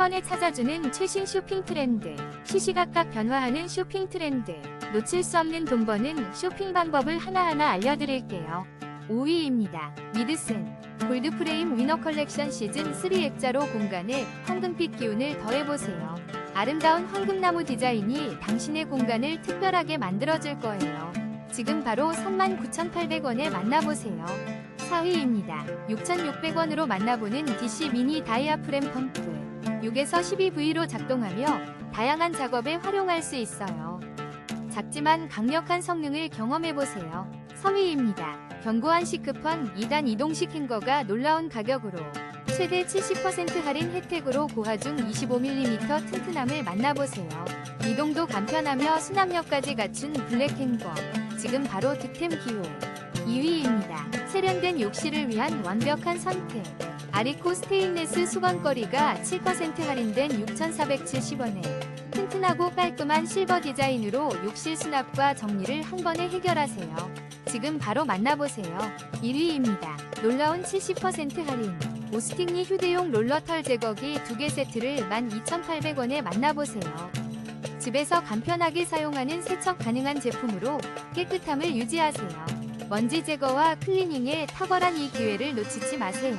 번에 찾아주는 최신 쇼핑 트렌드. 시시각각 변화하는 쇼핑 트렌드. 놓칠 수 없는 돈 버는 쇼핑 방법을 하나하나 알려드릴게요. 5위입니다. 미드센. 골드프레임 위너 컬렉션 시즌 3 액자로 공간에 황금빛 기운을 더해보세요. 아름다운 황금나무 디자인이 당신의 공간을 특별하게 만들어줄 거예요. 지금 바로 39,800원에 만나보세요. 4위입니다. 6,600원으로 만나보는 DC 미니 다이아프램 펌프. 6에서 12V로 작동하며 다양한 작업에 활용할 수 있어요. 작지만 강력한 성능을 경험해보세요. 3위입니다. 견고한 시크펀 2단 이동식 행거가 놀라운 가격으로 최대 70% 할인 혜택으로 고화 중 25mm 튼튼함을 만나보세요. 이동도 간편하며 수납력까지 갖춘 블랙 행거. 지금 바로 득템 기회. 2위입니다. 세련된 욕실을 위한 완벽한 선택. 아리코 스테인레스 수건거리가 7% 할인된 6,470원에 튼튼하고 깔끔한 실버 디자인으로 욕실 수납과 정리를 한 번에 해결하세요. 지금 바로 만나보세요. 1위입니다. 놀라운 70% 할인. 오스틱니 휴대용 롤러 털 제거기 2개 세트를 12,800원에 만나보세요. 집에서 간편하게 사용하는 세척 가능한 제품으로 깨끗함을 유지하세요. 먼지 제거와 클리닝에 탁월한 이 기회를 놓치지 마세요.